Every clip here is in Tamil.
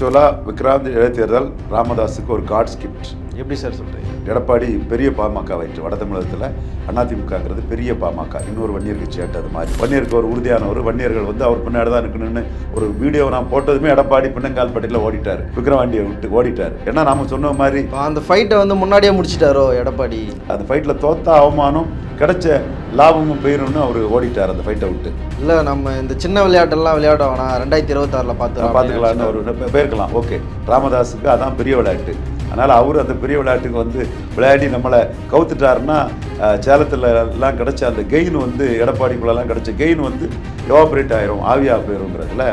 ஆக்சுவலாக விக்ராந்த் இடைத்தேர்தல் ராமதாஸுக்கு ஒரு காட்ஸ் கிஃப்ட் எப்படி சார் சொல்கிறீங்க எடப்பாடி பெரிய பாமக வயிற்று வட தமிழகத்தில் அதிமுகங்கிறது பெரிய பாமக. இன்னொரு வன்னியர் கட்சி ஆட்டது மாதிரி வன்னியருக்கு ஒரு உறுதியானவர். வன்னியர்கள் வந்து அவர் பின்னாடி தான் இருக்கணும்னு ஒரு வீடியோ நான் போட்டதுமே எடப்பாடி பின்னங்கால் பட்டியில் ஓடிட்டார். விக்ரவாண்டியை விட்டு ஓடிட்டார். ஏன்னா நாம சொன்ன மாதிரி அந்த ஃபைட்டை வந்து முன்னாடியே முடிச்சிட்டாரோ எடப்பாடி? அந்த ஃபைட்டில் தோத்தா அவமானம் கிடைச்ச லாபமும் பெயரும்னு அவர் ஓடிட்டார் அந்த ஃபைட்டை விட்டு. இல்லை நம்ம இந்த சின்ன விளையாட்டெல்லாம் விளையாட வேணாம் ரெண்டாயிரத்தி இருபத்தாறில் பார்த்து பார்த்துக்கலான்னு ஒரு போயிருக்கலாம் ஓகே. ராமதாஸுக்கு அதான் பெரிய விளையாட்டு. அதனால் அவர் அந்த பெரிய விளையாட்டுக்கு வந்து விளையாடி நம்மளை கவுத்துட்டாருன்னா சேலத்தில் எல்லாம் கிடச்ச அந்த கெயின் வந்து எடப்பாடிக்குள்ளெல்லாம் கிடச்ச கெயின் வந்து எவாபரேட் ஆயிரும் ஆவியா போயிருங்கிறதுல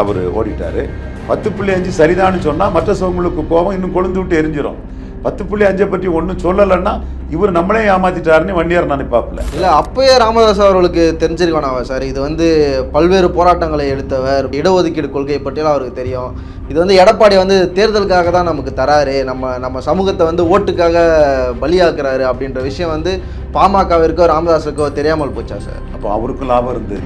அவர் ஓடிட்டார். பத்து புள்ளி அஞ்சு சரிதான்னு சொன்னால் மற்ற சோங்களுக்கு கோபம் இன்னும் கொழுந்து விட்டு எரிஞ்சிடும் பத்து புள்ளி அஞ்சை பற்றி ஒன்றும் சொல்லலைன்னா இவர் நம்மளே ஏமாத்திட்டாருன்னு வண்டியார் நினைப்பாப்புல. இல்லை அப்பயே ராமதாஸ் அவர்களுக்கு தெரிஞ்சிருக்கணாவா சார். இது வந்து பல்வேறு போராட்டங்களை எடுத்தவர் இடஒதுக்கீடு கொள்கையை பற்றியெல்லாம் அவருக்கு தெரியும். இது வந்து எடப்பாடி வந்து தேர்தலுக்காக தான் நமக்கு தராரு. நம்ம நம்ம சமூகத்தை வந்து ஓட்டுக்காக பலியாக்குறாரு அப்படின்ற விஷயம் வந்து பாமகவிற்கோ ராமதாஸுக்கோ தெரியாமல் போச்சா சார்? அப்போ அவருக்கும் லாபம் இருந்து.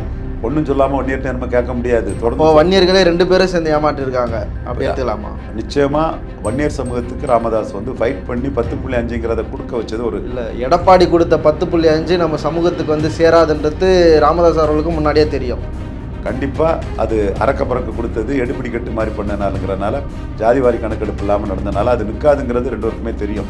ஒன்றும் சொல்லாமல் ஒன்னியர்ட்ட நம்ம கேட்க முடியாது. தொடர்ந்து வன்னியர்களே ரெண்டு பேரும் சேர்ந்து ஏமாற்றிருக்காங்க. அப்படி எடுத்துக்கலாமா? நிச்சயமா வன்னியர் சமூகத்துக்கு ராமதாஸ் வந்து ஃபைட் பண்ணி பத்து புள்ளி அஞ்சுங்கிறத கொடுக்க வச்சது ஒரு இல்லை எடப்பாடி கொடுத்த பத்து புள்ளி அஞ்சு நம்ம சமூகத்துக்கு வந்து சேராதுன்றது ராமதாஸ் அவர்களுக்கு முன்னாடியே தெரியும். கண்டிப்பா அது அறக்க பறக்க கொடுத்தது எடுபிடி கட்டு மாதிரி பண்ணனாலுங்கிறனால ஜாதிவாரி கணக்கெடுப்பு இல்லாமல் நடந்தனால அது நிற்காதுங்கிறது ரெண்டு பேருக்குமே தெரியும்.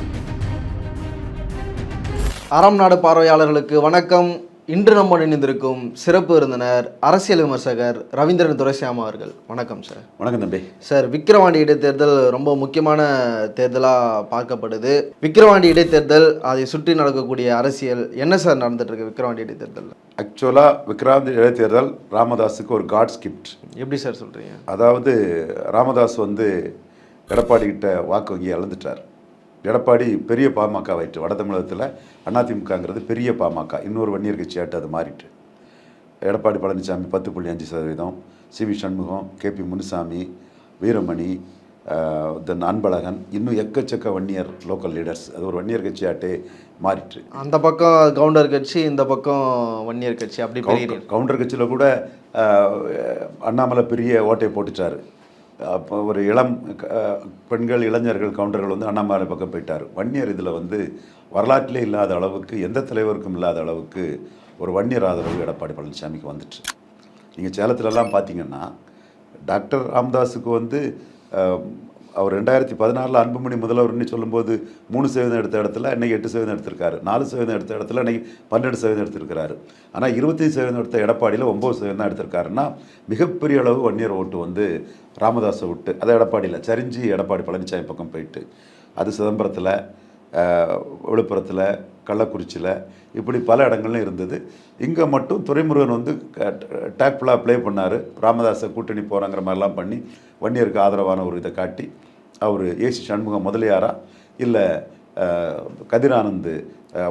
அறம் நாடு பார்வையாளர்களுக்கு வணக்கம். இன்று நம்ம இணைந்திருக்கும் சிறப்பு விருந்தினர் அரசியல் விமர்சகர் ரவீந்திரன் துரைசாமா அவர்கள். வணக்கம் சார் வணக்கம் தம்பி. சார் விக்கிரவாண்டி இடைத்தேர்தல் ரொம்ப முக்கியமான தேர்தலாக பார்க்கப்படுது. விக்கிரவாண்டி இடைத்தேர்தல் அதை சுற்றி நடக்கக்கூடிய அரசியல் என்ன சார் நடந்துட்டு இருக்கு விக்கிரவாண்டி இடைத்தேர்தல் ஆக்சுவலாக விக்ராந்த் இடைத்தேர்தல் ராமதாஸுக்கு ஒரு காட்ஸ் கிஃப்ட் எப்படி சார் சொல்றீங்க? அதாவது ராமதாஸ் வந்து எடப்பாடி கிட்ட வாக்கு வங்கி இழந்துட்டார். எடப்பாடி பெரிய பாமக வயிற்று. வட தமிழகத்தில் அதிமுகங்கிறது பெரிய பாமக. இன்னொரு வன்னியர் கட்சி ஆட்டு அது மாறிட்டு. எடப்பாடி பழனிசாமி பத்து புள்ளி அஞ்சு சதவீதம். C V Shanmugam K P Munusamy Veeramani தென் அன்பழகன். இன்னும் எக்கச்சக்க வன்னியர் லோக்கல் லீடர்ஸ். அது ஒரு வன்னியர் கட்சி ஆட்டே மாறிட்டு. அந்த பக்கம் கவுண்டர் கட்சி இந்த பக்கம் வன்னியர் கட்சி. அப்படி கவுண்டர் கட்சியில் கூட அண்ணாமலை பெரிய ஓட்டை போட்டுட்டார். ஒரு இளம் பெண்கள் இளைஞர்கள் கவுண்டர்கள் வந்து அண்ணாமலை பக்கம் போயிட்டார். வன்னியர் இதில் வந்து வரலாற்றிலே இல்லாத அளவுக்கு எந்த தலைவருக்கும் இல்லாத அளவுக்கு ஒரு வன்னியர் ஆதரவு எடப்பாடி பழனிசாமிக்கு வந்துட்டு நீங்கள் சேலத்துலலாம் பார்த்தீங்கன்னா டாக்டர் ராம்தாஸுக்கு வந்து அவர் ரெண்டாயிரத்தி பதினாறில் அன்புமணி முதல்வர்னு சொல்லும்போது மூணு சதவீதம் எடுத்த இடத்துல இன்னைக்கு எட்டு சதவீதம் எடுத்திருக்காரு. நாலு சதவீதம் எடுத்த இடத்துல இன்னைக்கு பன்னெண்டு சதவீதம் எடுத்திருக்கிறாரு. ஆனால் இருபத்தஞ்சு சதவீதம் எடுத்த எடப்பாடியில் ஒம்பது சதவீதம் தான் எடுத்திருக்காருன்னா மிகப்பெரிய அளவு வன்னியர் ஓட்டு வந்து ராமதாஸை விட்டு அதை எடப்பாடியில் சரிஞ்சு எடப்பாடி பழனிசாமி பக்கம் போயிட்டு அது சிதம்பரத்தில் விழுப்புரத்தில் கள்ளக்குறிச்சியில் இப்படி பல இடங்கள்லையும் இருந்தது. இங்கே மட்டும் துரைமுருகன் வந்து டேக்ஃபுல்லாக ப்ளே பண்ணார். ராமதாஸை கூட்டணி போகிறாங்கிற மாதிரிலாம் பண்ணி வன்னியருக்கு ஆதரவான ஒரு இதை காட்டி அவர் ஏசி சண்முகம் முதலியாரா? இல்லை கதிரானந்து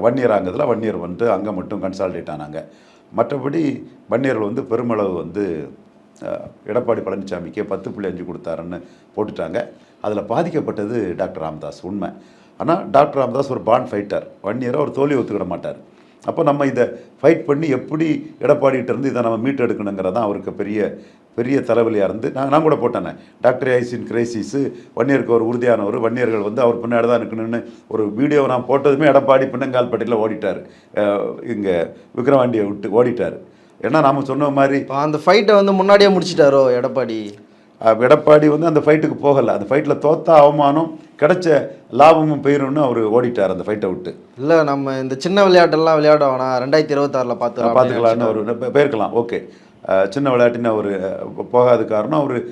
வன்னியராங்கிறதுல வன்னியர் வந்து அங்கே மட்டும் கன்சால்டேட் ஆனாங்க. மற்றபடி வன்னியர்கள் வந்து பெருமளவு வந்து எடப்பாடி பழனிசாமிக்கே பத்து புள்ளி அஞ்சு கொடுத்தாருன்னு போட்டுட்டாங்க. அதில் பாதிக்கப்பட்டது டாக்டர் ராமதாஸ் உண்மை. ஆனால் டாக்டர் ராமதாஸ் ஒரு பாண்ட் ஃபைட்டர் ஒன் இயராக ஒரு தோல்வி ஒத்துக்கிட மாட்டார். அப்போ நம்ம இதை ஃபைட் பண்ணி எப்படி எடப்பாடிகிட்ட இருந்து இதை நம்ம மீட்டு எடுக்கணுங்கிறது தான் அவருக்கு பெரிய பெரிய தலைவலியாக இருந்து நான் நான் கூட போட்டேனே. டாக்டர் ஐசின் கிரைசிஸு வன்னியருக்கு ஒரு உறுதியானவர் வன்னியர்கள் வந்து அவர் பின்னாடி தான் இருக்கணும்னு ஒரு வீடியோ நான் போட்டதுமே எடப்பாடி பின்னங்கால் பட்டியில் ஓடிட்டார் இங்கே விக்ரவாண்டியை விட்டு ஓடிட்டார். ஏன்னா நாம சொன்ன மாதிரி இப்போ அந்த ஃபைட்டை வந்து முன்னாடியே முடிச்சிட்டாரோ எடப்பாடி? எடப்பாடி வந்து அந்த ஃபைட்டுக்கு போகலை. அந்த ஃபைட்டில் தோத்தா அவமானம் கிடைச்ச லாபமும் பெயரும்னு அவர் ஓடிட்டார் அந்த ஃபைட்டை விட்டு. இல்லை நம்ம இந்த சின்ன விளையாட்டெல்லாம் விளையாட வேணாம் ரெண்டாயிரத்தி இருபத்தாறில் பார்த்து பார்த்துக்கலான்னு பே- போயிருக்கலாம் ஓகே. சின்ன விளையாட்டுன்னு அவர் போகாத காரணம் அவர்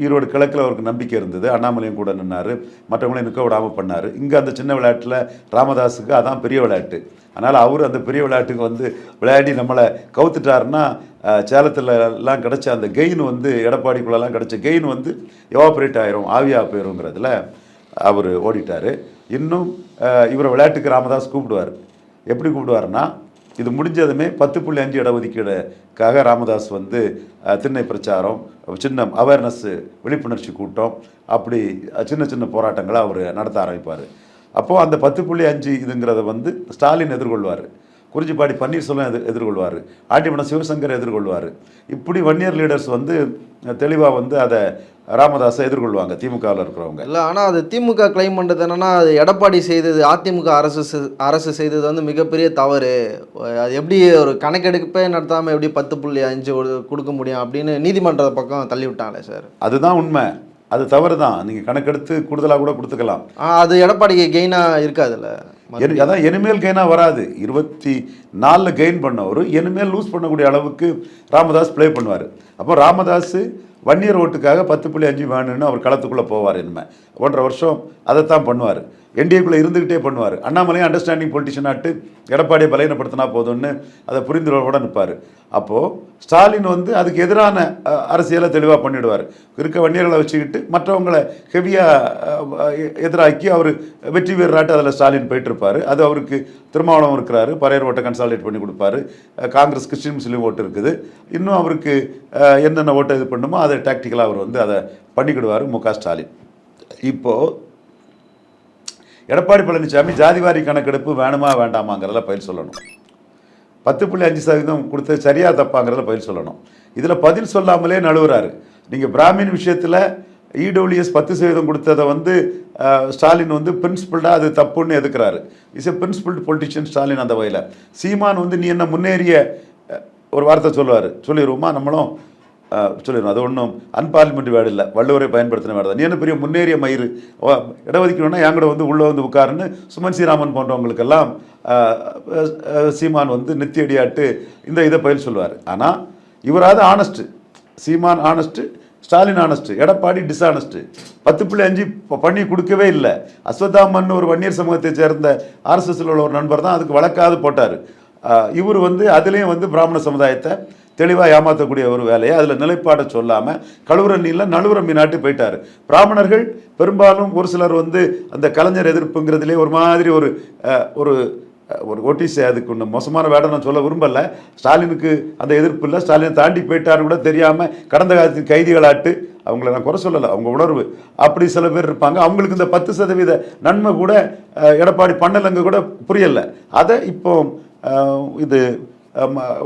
ஈரோடு கிழக்கில் அவருக்கு நம்பிக்கை இருந்தது. அண்ணாமலையும் கூட நின்னார். மற்றவங்களையும் நிற்க விடாமல் பண்ணார். இங்கே அந்த சின்ன விளையாட்டில் ராமதாஸுக்கு அதான் பெரிய விளையாட்டு. அதனால் அவர் அந்த பெரிய விளையாட்டுக்கு வந்து விளையாடி நம்மளை கவுத்துட்டாருன்னா சேலத்துல எல்லாம் கிடைச்ச அந்த கெயின் வந்து எடப்பாடிக்குள்ளெல்லாம் கிடைச்ச கெயின் வந்து எவாபரேட் ஆயிரும் ஆவியா போயிருங்கிறதுல. அவர் ஓடிட்டார். இன்னும் இவரை விளையாட்டுக்கு ராமதாஸ் கூப்பிடுவார். எப்படி கூப்பிடுவார்னா இது முடிஞ்சதுமே பத்து புள்ளி அஞ்சு இடஒதுக்கீடுக்காக ராமதாஸ் வந்து திண்ணை பிரச்சாரம் சின்ன அவேர்னஸ் விழிப்புணர்ச்சி கூட்டம் அப்படி சின்ன சின்ன போராட்டங்களை அவர் நடத்த ஆரம்பிப்பார். அப்போது அந்த பத்து புள்ளி அஞ்சு இதுங்கிறத வந்து ஸ்டாலின் எதிர்கொள்வார். குறிஞ்சிப்பாடி பன்னீர்செல்வம் எதிர் எதிர்கொள்வார். ஆண்டிமடம் சிவசங்கர் எதிர்கொள்வார். இப்படி வன்னியர் லீடர்ஸ் வந்து தெளிவாக வந்து அதை ராமதாஸை எதிர்கொள்வாங்க திமுகவில் இருக்கிறவங்க. இல்லை ஆனால் அது திமுக கிளைம் பண்ணுறது என்னன்னா அது எடப்பாடி செய்தது அதிமுக அரசு அரசு செய்தது வந்து மிகப்பெரிய தவறு. அது எப்படி ஒரு கணக்கெடுப்பே நடத்தாமல் எப்படி பத்து புள்ளி அஞ்சு ஒரு கொடுக்க முடியும் அப்படின்னு நீதிமன்ற பக்கம் தள்ளி விட்டாங்களே சார். அதுதான் உண்மை. அது தவறு தான் நீங்கள் கணக்கெடுத்து கூடுதலாக கூட கொடுத்துக்கலாம். அது எடப்பாடிக்கு கெயினாக இருக்காதுல்ல. அதான் இனிமேல் கெயினாக வராது. இருபத்தி நாலில் கெயின் பண்ணவர் இனிமேல் லூஸ் பண்ணக்கூடிய அளவுக்கு ராமதாஸ் ப்ளே பண்ணுவார். அப்போ ராமதாஸ் வன்னியர் ஓட்டுக்காக பத்து புள்ளி அஞ்சு வேணும்னு அவர் களத்துக்குள்ளே போவார் இனிமேல் ஒன்றரை வருஷம் அதைத்தான் பண்ணுவார். என்டிஏக்குள்ளே இருந்துக்கிட்டே பண்ணுவார். அண்ணாமலையும் அண்டர்ஸ்டாண்டிங் பொலிட்டிஷன் ஆட்டு எடப்பாடியை பலையனப்படுத்தினா போதும்னு அதை புரிந்துணர்வோட நிற்பார். அப்போது ஸ்டாலின் வந்து அதுக்கு எதிரான அரசியலை தெளிவாக பண்ணிவிடுவார் இருக்க வன்னியர்களை வச்சுக்கிட்டு மற்றவங்களை ஹெவியாக எதிராக்கி அவர் வெற்றி வீரராட்டு அதில் ஸ்டாலின் போயிட்டுருப்பார். அது அவருக்கு திருமாவளம் இருக்கிறாரு. பரையர் ஓட்டை கன்சாலிடேட் பண்ணி கொடுப்பாரு. காங்கிரஸ் கிறிஸ்டின் முஸ்லீம் ஓட்டு இருக்குது. இன்னும் அவருக்கு என்னென்ன ஓட்டை இது பண்ணுமோ அதை டாக்டிக்கலாக அவர் வந்து அதை பண்ணிக்கிடுவார் மு க ஸ்டாலின். இப்போது எடப்பாடி பழனிசாமி ஜாதிவாரி கணக்கெடுப்பு வேணுமா வேண்டாமாங்கிறத பயில் சொல்லணும். பத்து புள்ளி அஞ்சு சதவீதம் கொடுத்தது சரியா தப்பாங்கிறத பயில் சொல்லணும். இதில் பதில் சொல்லாமலே நழுவுறாரு. நீங்கள் பிராமின் விஷயத்தில் இடபிள்யூஎஸ் பத்து சதவீதம் கொடுத்ததை வந்து ஸ்டாலின் வந்து பிரின்சிபல்டாக அது தப்புன்னு எதுக்குறாரு? Is a principled politician Stalin அந்த வகையில். சீமான் வந்து நீ என்ன முன்னேறிய ஒரு வார்த்தை சொல்லுவார். சொல்லிடுவோமா நம்மளும் சொல்லிடணும். அது ஒன்றும் அன்பார்லிமெண்ட் வேர்டு இல்லை. வள்ளுவரை பயன்படுத்தின வேர்டு தான். நீ என்ன பெரிய முன்னேறிய மயிறு? ஓ, இடஒதுக்கீடுனா என் கூட வந்து உள்ளே வந்து உட்காருன்னு சுமன் ஸ்ரீராமன் போன்றவங்களுக்கெல்லாம் சீமான் வந்து நித்தியடியாட்டு இந்த இதை பயில் சொல்லுவார் ஆனால் இவராது honest Seeman honest Stalin honest Edappadi dishonest பத்து புள்ளி அஞ்சு பண்ணி கொடுக்கவே இல்லை. அஸ்வத்தாமன் ஒரு வன்னியர் சமூகத்தை சேர்ந்த ஆர்எஸ்எஸ்ல உள்ள ஒரு நண்பர் தான் அதுக்கு வழக்காது போட்டார். இவர் வந்து அதுலேயும் வந்து பிராமண சமுதாயத்தை தெளிவாக ஏமாற்றக்கூடிய ஒரு வேலையை அதில் நிலைப்பாடை சொல்லாமல் கழுவுற நீரில் நழுவுற மீனாட்டு போயிட்டார். பிராமணர்கள் பெரும்பாலும் ஒரு சிலர் வந்து அந்த கலைஞர் எதிர்ப்புங்கிறதுலே ஒரு மாதிரி ஒரு ஒரு ஒரு ஓட்டிஸ் அதுக்கு ஒன்று மோசமான வேடை நான் சொல்ல விரும்பலை. ஸ்டாலினுக்கு அந்த எதிர்ப்பு இல்லை. ஸ்டாலினை தாண்டி போயிட்டாருன்னு கூட தெரியாமல் கடந்த காலத்து கைதிகளாட்டு அவங்கள நான் குறை சொல்லலை. அவங்க உணர்வு. அப்படி சில பேர் இருப்பாங்க. அவங்களுக்கு இந்த பத்து சதவீத நன்மை கூட எடப்பாடி பண்ணலங்க கூட புரியலை. அதை இப்போ இது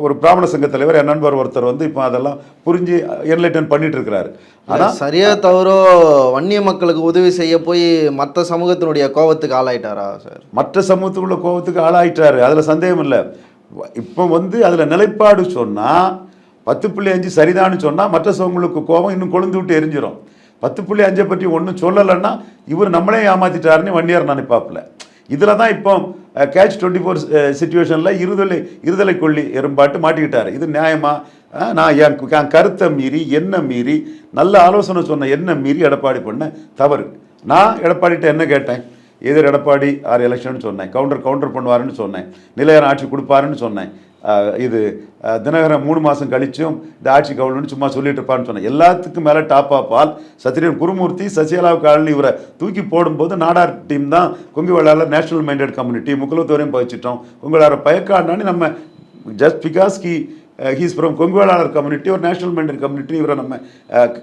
ஒரு பிராமண சங்க தலைவர் என் நண்பர் ஒருத்தர் வந்து இப்போ அதெல்லாம் புரிஞ்சு என்லைட்டன் பண்ணிட்டு இருக்கிறாரு ஆனால் சரியா தவறோ வன்னிய மக்களுக்கு உதவி செய்ய போய் மற்ற சமூகத்தினுடைய கோபத்துக்கு ஆளாயிட்டாரா சார்? மற்ற சமூகத்துக்குள்ள கோபத்துக்கு ஆளாயிட்டாரு. அதில் சந்தேகம் இல்லை. இப்போ வந்து அதில் நிலைப்பாடு சொன்னால் பத்து புள்ளி அஞ்சு சரிதான்னு சொன்னால் மற்ற சமூகங்களுக்கு கோபம் இன்னும் கொழுந்து விட்டு எரிஞ்சிரும். பத்து புள்ளி அஞ்சை பற்றி ஒன்றும் சொல்லலைன்னா இவர் நம்மளே ஏமாத்திட்டாருன்னு வண்டியார் நினைப்பாப்புல. இதில் தான் இப்போ கேட்ச் டுவெண்ட்டி ஃபோர் சுச்சுவேஷனில் இருதலை இருதலை கொள்ளி எறும்பாட்டு மாட்டிக்கிட்டார். இது நியாயமா? நான் என் என் கருத்தை மீறி என்ன மீறி நல்ல ஆலோசனை சொன்ன என்ன மீறி எடப்பாடி பண்ண தவறு. நான் எடப்பாடிகிட்ட என்ன கேட்டேன்? எதிர் எடப்பாடி ஆறு எலெக்ஷன் சொன்னேன். கவுண்டர் கவுண்டர் பண்ணுவாருன்னு சொன்னேன். நிலையான ஆட்சி கொடுப்பாருன்னு சொன்னேன். இது தினகரன் மூணு மாதம் கழிச்சும் இந்த ஆட்சி கவுண்டர்னு சும்மா சொல்லிட்டு இருப்பான்னு சொன்னேன். எல்லாத்துக்கும் மேலே top of all Sathriyan Gurumurthy சசிகலாவு colony இவரை தூக்கி போடும்போது நாடார் டீம் தான் Kongu Vellalar national minded community முக்குலத்தோரையும் பயிச்சிட்டோம். கொங்கு வேளாளர் நம்ம ஜஸ்ட் பிகாஸ் கி ஹீஸ் ஃப்ரம் கொங்குவேளாளர் கம்யூனிட்டி ஒரு நேஷனல் மைண்டட் கம்யூனிட்டி இவரை நம்ம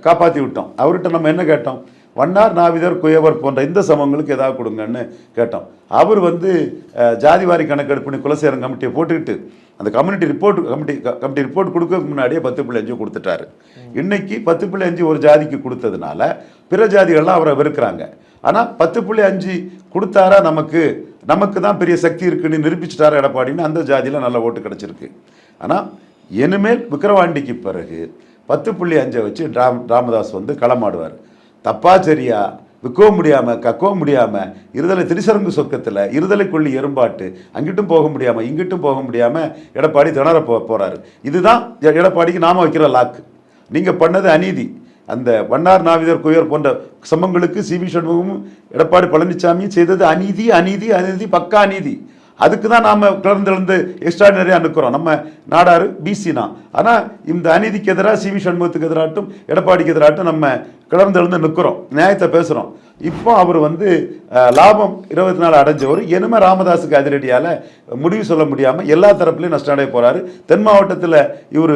காப்பாற்றி விட்டோம். அவர்கிட்ட நம்ம என்ன கேட்டோம்? வண்ணார் நாவிதர் குயவர் போன்ற இந்த சமூகங்களுக்கு ஏதாவது கொடுங்கன்னு கேட்டோம். அவர் வந்து ஜாதிவாரி கணக்கெடுப்புன்னு குலசேரம் கமிட்டியை போட்டுக்கிட்டு அந்த community report committee committee report கொடுக்கறதுக்கு முன்னாடியே பத்து புள்ளி அஞ்சு கொடுத்துட்டாரு. இன்னைக்கு பத்து புள்ளி அஞ்சு ஒரு ஜாதிக்கு கொடுத்ததுனால பிற ஜாதிகள்லாம் அவரை வெறுக்கிறாங்க. ஆனால் பத்து புள்ளி அஞ்சு கொடுத்தாரா நமக்கு நமக்கு தான் பெரிய சக்தி இருக்குன்னு நிரூபிச்சிட்டாரா எடப்பாடின்னு அந்த ஜாதியில் நல்ல ஓட்டு கிடச்சிருக்கு. ஆனால் இனிமேல் விக்கிரவாண்டிக்கு பிறகு பத்து புள்ளி அஞ்சை வச்சு ராம் ராமதாஸ் வந்து களமாடுவார். தப்பா சரியா விற்கவும் முடியாமல் கக்கவும் முடியாமல் இருதலை திரிசரங்கு சொக்கத்தில் இருதலை கொள்ளி எறும்பாட்டு அங்கிட்டும் போக முடியாமல் இங்கிட்டும் போக முடியாமல் எடப்பாடி திணற போ போகிறாரு இதுதான் எடப்பாடிக்கு நாம் வைக்கிற லாக்கு. நீங்கள் பண்ணது அநீதி. அந்த வண்ணார் நாவிதர் குயர் போன்ற சமங்களுக்கு சி. வி. சண்முகமும் எடப்பாடி பழனிசாமியும் செய்தது அநீதி அநீதி அநீதி பக்கா அநீதி. அதுக்கு தான் நாம் கிளர்ந்தெழுந்து எக்ஸ்ட்ராடினரியாக நிற்கிறோம். நம்ம நாடாரு பிசி தான் ஆனால் இந்த அநீதிக்கு எதிராக சி. வி. சண்முகத்துக்கு எதிராட்டும் எடப்பாடிக்கு எதிராட்டும் நம்ம கிளர்ந்தெழுந்து நிற்கிறோம். நியாயத்தை பேசுகிறோம் இப்போ அவர் வந்து லாபம் இருபத்தி நாலு அடைஞ்சவர். இனிமே ராமதாஸுக்கு அதிரடியால் முடிவு சொல்ல முடியாமல் எல்லா தரப்புலையும் நஷ்டம் அடைய போகிறாரு தென் மாவட்டத்தில் இவர்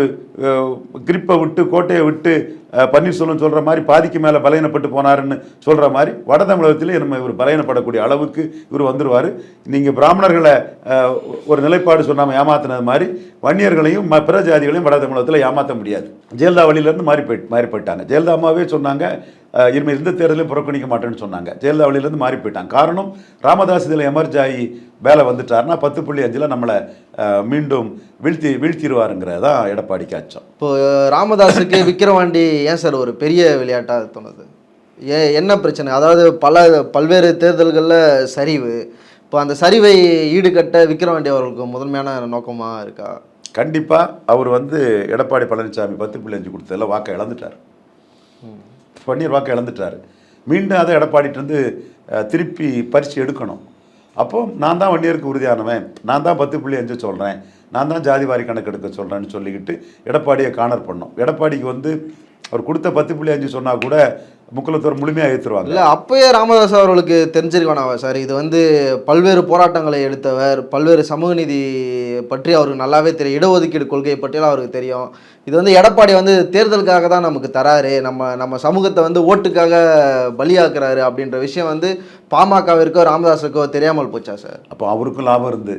கிரிப்பை விட்டு கோட்டையை விட்டு பன்னீர்செல்வம் சொல்கிற மாதிரி பாதிக்கு மேலே பலையனப்பட்டு போனாருன்னு சொல்கிற மாதிரி வட தமிழகத்திலே நம்ம இவர் பலையனப்படக்கூடிய அளவுக்கு இவர் வந்துருவார். நீங்கள் பிராமணர்களை ஒரு நிலைப்பாடு சொல்லாமல் ஏமாத்தினது மாதிரி வன்னியர்களையும் ம- பிற ஜாதிகளையும் வட தமிழகத்தில் ஏமாற்ற முடியாது. ஜெயலலிதா வழியிலேருந்து மாறி போய் மாறி போயிட்டாங்க. ஜெயலலிதா அம்மாவே சொன்னாங்க இனிமேல் எந்த தேர்தலையும் புறக்கணிக்க மாட்டேன்னு சொன்னாங்க. ஜெயலலிதா வழியிலேருந்து மாறி போயிட்டாங்க. காரணம் ராமதாஸ் இதில் எமர்ஜ் ஆகி வேலை வந்துட்டாருன்னா பத்து புள்ளி அஞ்சில் நம்மளை மீண்டும் வீழ்த்தி வீழ்த்திடுவாருங்கிறதான் எடப்பாடிக்கு அச்சம் இப்போ ராமதாஸுக்கு விக்கிரவாண்டி ஏன் சார் ஒரு பெரிய விளையாட்டாக தோணுது? ஏ என்ன பிரச்சனை? அதாவது பல பல்வேறு தேர்தல்களில் சரிவு. இப்போ அந்த சரிவை ஈடுகட்ட விக்கிரவாண்டி அவர்களுக்கு முதன்மையான நோக்கமாக இருக்கா? கண்டிப்பாக அவர் வந்து எடப்பாடி பழனிசாமி பத்து புள்ளி அஞ்சு கொடுத்ததில் வாக்கை இழந்துட்டார். பன்னீர் வாக்கை இழந்துட்டார். மீண்டும் அதை எடப்பாடிட்டு திருப்பி பறித்து எடுக்கணும். அப்போ நான் தான் வன்னியருக்கு உறுதியானவன். நான் தான் பத்து புள்ளி அஞ்சு சொல்கிறேன் நான் தான் ஜாதி வாரி கணக்கு எடுக்க சொல்கிறேன்னு சொல்லிக்கிட்டு எடப்பாடியை காணர் பண்ணோம். எடப்பாடிக்கு வந்து அவர் கொடுத்த பத்து புள்ளி அஞ்சு சொன்னால் கூட முக்குலத்தோர் முழுமையாக ஏற்றுருவாங்க இல்லை அப்பயே ராமதாஸ் அவர்களுக்கு தெரிஞ்சிருக்கணாவா சார். இது வந்து பல்வேறு போராட்டங்களை எடுத்தவர் பல்வேறு சமூக நீதி பற்றி அவருக்கு நல்லாவே தெரியும். இடஒதுக்கீடு கொள்கையை பற்றியெல்லாம் அவருக்கு தெரியும். இது வந்து எடப்பாடி வந்து தேர்தலுக்காக தான் நமக்கு தராரு. நம்ம நம்ம சமூகத்தை வந்து ஓட்டுக்காக பலியாக்குறாரு அப்படின்ற விஷயம் வந்து பாமகவிற்கோ ராமதாஸுக்கோ தெரியாமல் போச்சா சார்? அப்போ அவருக்கும் லாபம் இருந்து.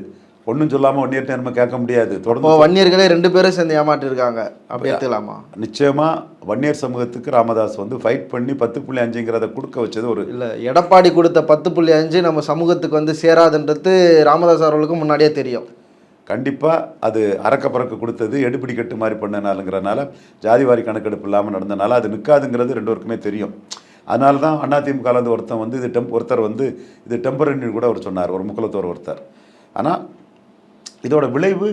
ஒன்றும் சொல்லாமல் ஒன்னியர்ட்ட நம்ம கேட்க முடியாது. தொடர்ந்து வன்னியர்களே ரெண்டு பேரும் சேர்ந்து ஏமாற்றிருக்காங்க. அப்படி எடுத்துக்கலாமா? நிச்சயமாக வன்னியர் சமூகத்துக்கு ராமதாஸ் வந்து ஃபைட் பண்ணி பத்து புள்ளி அஞ்சுங்கிறத கொடுக்க வச்சது ஒரு இல்லை எடப்பாடி கொடுத்த பத்து புள்ளி அஞ்சு நம்ம சமூகத்துக்கு வந்து சேராதுன்றது ராமதாஸ் அவர்களுக்கு முன்னாடியே தெரியும். கண்டிப்பாக அது அறக்க பறக்க கொடுத்தது எடுபிடி கட்டு மாதிரி பண்ணனாலுங்கிறனால ஜாதிவாரி கணக்கெடுப்பு இல்லாமல் நடந்தனால அது நிற்காதுங்கிறது ரெண்டு பேருக்குமே தெரியும். அதனால தான் அதிமுக வந்து ஒருத்தன் வந்து இது டெம் ஒருத்தர் வந்து இது டெம்பரரின்னு கூட அவர் சொன்னார் ஒரு முக்குலத்தோர் ஒருத்தர். ஆனால் இதோட விளைவு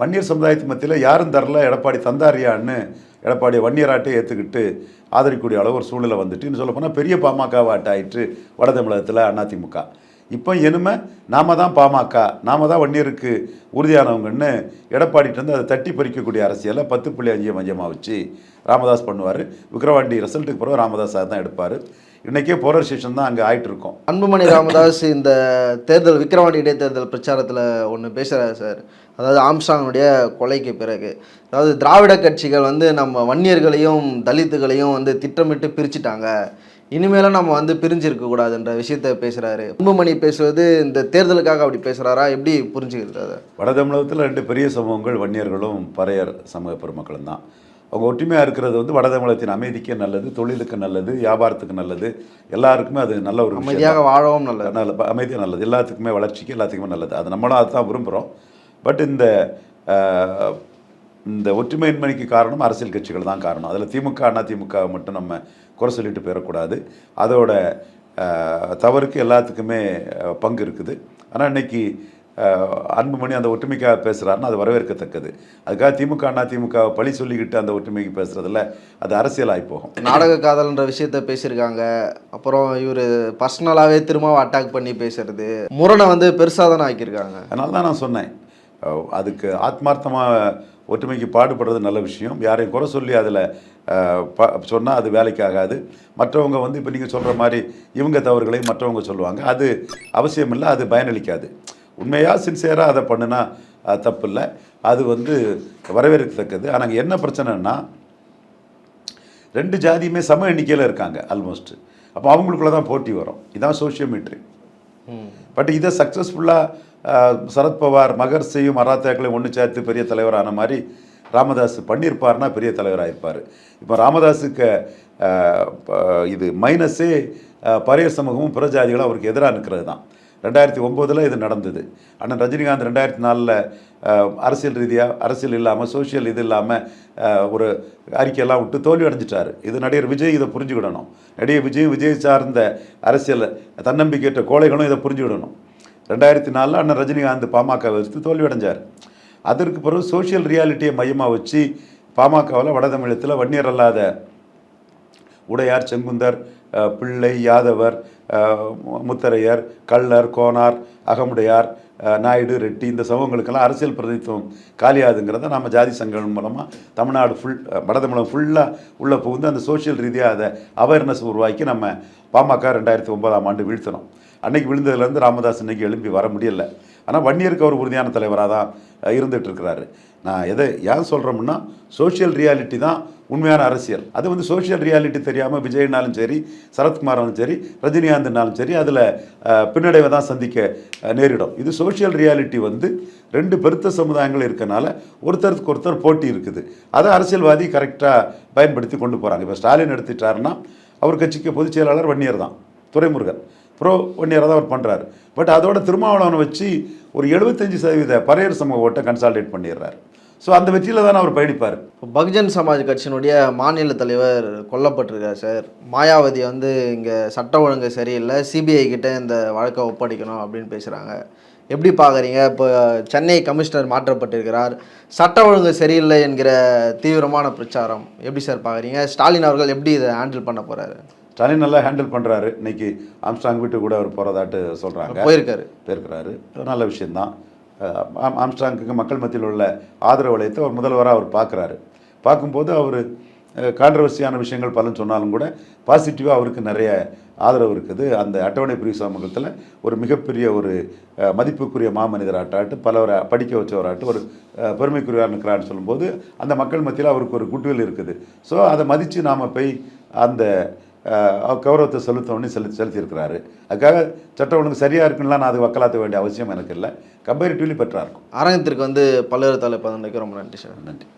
வன்னியர் சமுதாயத்து மத்தியில் யாரும் தரல எடப்பாடி தந்தாரியான்னு எடப்பாடி வன்னியராட்டை ஏற்றுக்கிட்டு ஆதரிக்கக்கூடிய அளவு ஒரு சூழ்நிலை வந்துட்டு சொல்லப்போனால் போனால் பெரிய பாமகவாட்ட ஆயிற்று வட தமிழகத்தில் அதிமுக. இப்போ இனிமே நாம தான் பாமக நாம தான் வன்னியருக்கு உறுதியானவங்கன்னு எடப்பாடிட்டு வந்து அதை தட்டி பறிக்கக்கூடிய அரசியலை பத்து புள்ளி அஞ்சு மஞ்சமாக வச்சு ராமதாஸ் பண்ணுவார். விக்ரவாண்டி ரிசல்ட்டுக்கு பிறகு ராமதாஸ் தான் எடுப்பார். இன்றைக்கே போலரைசேஷன் தான் அங்கே ஆயிட்டு இருக்கோம். அன்புமணி ராமதாஸ் இந்த தேர்தல் விக்கிரவாண்டி இடைத்தேர்தல் பிரச்சாரத்தில் ஒன்று பேசுகிறாரு சார். அதாவது ஆம்ஸ்டாங்கனுடைய கொலைக்கு பிறகு. அதாவது திராவிட கட்சிகள் வந்து நம்ம வன்னியர்களையும் தலித்துகளையும் வந்து திட்டமிட்டு பிரிச்சுட்டாங்க. இனிமேலும் நம்ம வந்து பிரிஞ்சிருக்க கூடாதுன்ற விஷயத்த பேசுகிறாரு அன்புமணி பேசுவது இந்த தேர்தலுக்காக அப்படி பேசுகிறாரா எப்படி புரிஞ்சுக்கிறது வட தமிழகத்தில் ரெண்டு பெரிய சமூகங்கள் வன்னியர்களும் பறையர் சமூக பெருமக்களும் தான். அவங்க ஒற்றுமையாக இருக்கிறது வந்து வட தமிழகத்தின் அமைதிக்கு நல்லது தொழிலுக்கு நல்லது வியாபாரத்துக்கு நல்லது. எல்லாருக்குமே அது நல்ல ஒரு அமைதியாக வாழவும் நல்லது. நல்ல அமைதியாக நல்லது. எல்லாத்துக்குமே வளர்ச்சிக்கு எல்லாத்துக்குமே நல்லது. அது நம்மளும் அதுதான் விரும்புகிறோம் பட் இந்த இந்த ஒற்றுமையின்மைக்கு காரணம் அரசியல் கட்சிகள் தான் காரணம். அதில் திமுக அண்ணா திமுக மட்டும் நம்ம குறை சொல்லிட்டு போயிடக்கூடாது. அதோட தவறுக்கு எல்லாத்துக்குமே பங்கு இருக்குது. ஆனால் இன்னைக்கு அஹ், அன்புமணி அந்த ஒற்றுமைக்காக பேசுகிறாருன்னா அது வரவேற்கத்தக்கது. அதுக்காக திமுக அண்ணா திமுக பழி சொல்லிக்கிட்டு அந்த ஒற்றுமைக்கு பேசுறதுல அது அரசியலாகி போகும். நாடக காதல்ன்ற விஷயத்த பேசியிருக்காங்க. அப்புறம் இவர் பர்சனலாகவே திரும்ப அட்டாக் பண்ணி பேசுறது. முரணை வந்து பெருசாக தானே ஆக்கியிருக்காங்க. அதனால தான் நான் சொன்னேன். அதுக்கு ஆத்மார்த்தமாக ஒற்றுமைக்கு பாடுபடுறது நல்ல விஷயம். யாரையும் குறை சொல்லி அதில் சொன்னால் அது வேலைக்கு ஆகாது. மற்றவங்க வந்து இப்போ நீங்கள் சொல்கிற மாதிரி இவங்க தவறுகளை மற்றவங்க சொல்லுவாங்க. அது அவசியம் இல்லை அது பயனளிக்காது. உண்மையாக சின்சியராக அதை பண்ணுனா தப்பு இல்லை அது வந்து வரவேற்கத்தக்கது. ஆனால் என்ன பிரச்சனைன்னா ரெண்டு ஜாதியுமே சம எண்ணிக்கையில் இருக்காங்க ஆல்மோஸ்ட் அப்போ அவங்களுக்குள்ள தான் போட்டி வரும். இதான் சோஷியோமெட்ரி பட் இதை சக்ஸஸ்ஃபுல்லாக சரத்பவார் மகர் செய்யும் மராத்தாக்களையும் ஒன்று சேர்த்து பெரிய தலைவரான மாதிரி ராமதாஸ் பண்ணியிருப்பார்னா பெரிய தலைவராக இருப்பார் இப்போ ராமதாஸுக்கு இது மைனஸே பரையர் சமூகமும் பிற ஜாதிகளும் அவருக்கு எதிராக நிற்கிறது தான். ரெண்டாயிரத்தி ஒம்போதில் இது நடந்தது. ஆனால் ரஜினிகாந்த் ரெண்டாயிரத்தி நாலில் அரசியல் ரீதியாக அரசியல் இல்லாமல் சோஷியல் இது இல்லாமல் ஒரு அறிக்கையெல்லாம் விட்டு தோல்வி அடைஞ்சிட்டார். இது நடிகர் விஜய் இதை புரிஞ்சுக்கிடணும். நடிகர் விஜய் விஜய் சார்ந்த அரசியல் தன்னம்பிக்கையற்ற கோழைகளும் இதை புரிஞ்சுக்கிடணும். ரெண்டாயிரத்தி நாலில் அண்ணன் ரஜினிகாந்த் பாமக வச்சு தோல்வி அடைஞ்சார். அதற்கு பிறகு சோஷியல் ரியாலிட்டியை மையமாக வச்சு பாமகவில் வட தமிழத்தில் வன்னியர் அல்லாத உடையார் செங்குந்தர் பிள்ளை யாதவர் முத்தரையர் கள்ளர் கோனார் அகமுடையார் நாயுடு ரெட்டி இந்த சமூகங்களுக்கெல்லாம் அரசியல் பிரதித்துவம் காலியாதுங்கிறத நம்ம ஜாதி சங்கங்கள் மூலமாக தமிழ்நாடு ஃபுல் வட தமிழகம் ஃபுல்லாக உள்ளே புகுந்து அந்த சோஷியல் ரீதியாக அதை அவேர்னஸ் உருவாக்கி நம்ம பாமக ரெண்டாயிரத்தி ஒன்பதாம் ஆண்டு வீழ்த்தினோம் அன்னைக்கு விழுந்ததுலேருந்து ராமதாஸ் இன்னைக்கு எழும்பி வர முடியல. ஆனால் வன்னியருக்கு அவர் உறுதியான தலைவராக தான் இருந்துகிட்டு இருக்கிறாரு. நான் எதை ஏன் சொல்கிறோம்னா சோஷியல் ரியாலிட்டி தான் உண்மையான அரசியல். அது வந்து சோஷியல் ரியாலிட்டி தெரியாமல் விஜய்னாலும் சரி சரத்குமார்னாலும் சரி ரஜினிகாந்த்னாலும் சரி அதில் பின்னடைவை தான் சந்திக்க நேரிடும். இது சோஷியல் ரியாலிட்டி வந்து ரெண்டு பெருத்த சமுதாயங்கள் இருக்கனால ஒருத்தருக்கு ஒருத்தர் போட்டி இருக்குது. அதை அரசியல்வாதி கரெக்டாக பயன்படுத்தி கொண்டு போகிறாங்க இப்போ ஸ்டாலின் எடுத்துட்டாருன்னா அவர் கட்சிக்கு பொதுச் செயலாளர் வன்னியர் தான் துறைமுருகன் ப்ரோ வன்னியராக தான் அவர் பண்ணுறாரு பட் அதோட திருமாவளவனை வச்சு ஒரு எழுபத்தஞ்சு சதவீத பறையர் சமூக ஓட்டை கன்சால்டேட் பண்ணிடுறாரு. ஸோ அந்த வெற்றியில் தானே அவர் பயணிப்பார். இப்போ பகுஜன் சமாஜ் கட்சியினுடைய மாநில தலைவர் கொல்லப்பட்டிருக்கார் சார். மாயாவதி வந்து இங்கே சட்ட ஒழுங்கு சரியில்லை சிபிஐ கிட்ட இந்த வழக்கை ஒப்படைக்கணும் அப்படின்னு பேசுகிறாங்க எப்படி பார்க்குறீங்க? இப்போ சென்னை கமிஷனர் மாற்றப்பட்டிருக்கிறார். சட்ட ஒழுங்கு சரியில்லை என்கிற தீவிரமான பிரச்சாரம் எப்படி சார் பார்க்குறீங்க? ஸ்டாலின் அவர்கள் எப்படி இதை ஹேண்டில் பண்ண போகிறாரு ஸ்டாலின் நல்லா ஹேண்டில் பண்ணுறாரு இன்னைக்கு ஆம்ஸ்டாங் வீட்டு கூட அவர் போகிறதாட்டு சொல்கிறாங்க போயிருக்காரு. போயிருக்கிறாரு. நல்ல விஷயந்தான் ஆம்ஸ்டாங்குக்கு மக்கள் மத்தியில் உள்ள ஆதரவு வளையத்தை அவர் முதல்வராக அவர் பார்க்குறாரு. பார்க்கும்போது அவர் கான்ட்ரவர்சியான விஷயங்கள் பலன் சொன்னாலும் கூட பாசிட்டிவாக அவருக்கு நிறைய ஆதரவு இருக்குது. அந்த அட்டவணை பிரிவு சமூகத்தில் ஒரு மிகப்பெரிய ஒரு மதிப்புக்குரிய மாமனிதராட்டாட்டு பலவரை படிக்க வச்சவராட்டு ஒரு அஹ், இருக்கிறான்னு சொல்லும்போது அந்த மக்கள் மத்தியில் அவருக்கு ஒரு குட்வில் இருக்குது. ஸோ அதை மதித்து நாம் போய் அந்த கௌரவத்தை செலுத்தணும்னு செலுத்தி செலுத்தியிருக்கிறாரு. அதுக்காக சட்ட ஒழுங்கு சரியாக இருக்குன்னா நான் அது வக்கலாத்த வேண்டிய அவசியம் எனக்கு இல்லை. கம்பேரிட்டிவ்லி பெட்டராக இருக்கும் அரங்கத்திற்கு வந்து பல்வேறு தலைப்பு ரொம்ப நன்றி சார். நன்றி.